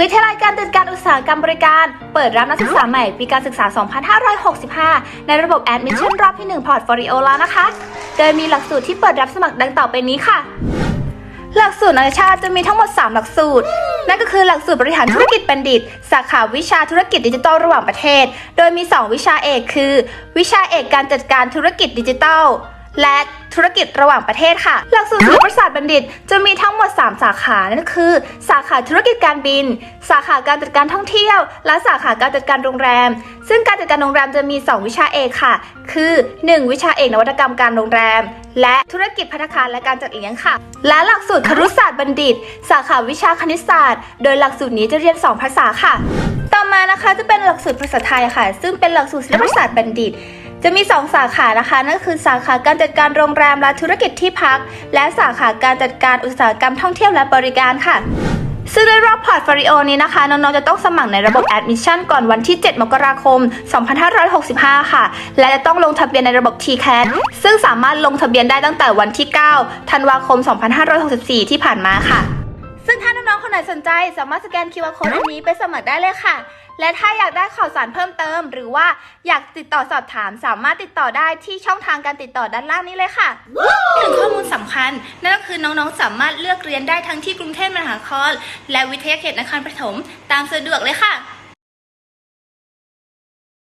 วิทยาลัยการจัดการอุตสาหกรรมบริการ เปิดรับนักศึกษาใหม่ปีการศึกษา 2565 ในระบบ Admission รอบที่1 Portfolio แล้วนะคะ โดยมีหลักสูตรที่เปิดรับสมัครดังต่อไปนี้ค่ะ หลักสูตรนานาชาติจะมีทั้งหมด 3 หลักสูตร นั่นก็คือหลักสูตรบริหารธุรกิจบัณฑิต สาขาวิชาธุรกิจดิจิทัลระหว่างประเทศ โดยมี 2 วิชาเอกคือ วิชาเอกการจัดการธุรกิจดิจิทัล และธุรกิจระหว่างประเทศค่ะ หลักสูตรศิลปศาสตร์บัณฑิต จะมีทั้งหมด 3 สาขา นั่นคือ สาขาธุรกิจการบิน สาขาการจัดการท่องเที่ยว และสาขาการจัดการโรงแรม ซึ่งการจัดการโรงแรมจะมี 2 วิชาเอกค่ะ คือ 1 วิชาเอกนวัตกรรมการโรงแรม และธุรกิจพัฒนาคารและการจัดเลี้ยงค่ะ และหลักสูตรครุศาสตร์บัณฑิต สาขาวิชาคณิตศาสตร์ โดยหลักสูตรนี้จะเรียน 2 ภาษาค่ะ ต่อมานะคะจะเป็นหลักสูตรภาษาไทยค่ะ ซึ่งเป็นหลักสูตรศิลปศาสตร์บัณฑิต จะมี 2 สาขานะคะ นั่นก็คือสาขาการจัดการโรงแรมและธุรกิจที่พัก และสาขาการจัดการอุตสาหกรรมท่องเที่ยวและบริการค่ะซึ่งในรอบพอร์ตโฟลิโอนี้นะคะ น้องๆ จะต้องสมัครในระบบ Admission ก่อนวันที่ 7 มกราคม 2565 ค่ะ และจะต้องลงทะเบียนในระบบ TCAT ซึ่งสามารถลงทะเบียนได้ตั้งแต่วันที่ 9 ธันวาคม 2564 ที่ผ่านมาค่ะ ซึ่งถ้าน้องๆคนไหนสนใจสามารถสแกน QR code อันนี้ไปสมัครได้เลยค่ะ และถ้าอยากได้ข่าวสารเพิ่มเติม หรือว่าอยากติดต่อสอบถาม สามารถติดต่อได้ที่ช่องทางการติดต่อด้านล่างนี้เลยค่ะหนึ่งข้อมูลสำคัญ นั่นก็คือน้องๆสามารถเลือกเรียนได้ทั้งที่กรุงเทพมหานคร และวิทยาเขตนครปฐมตามสะดวกเลยค่ะ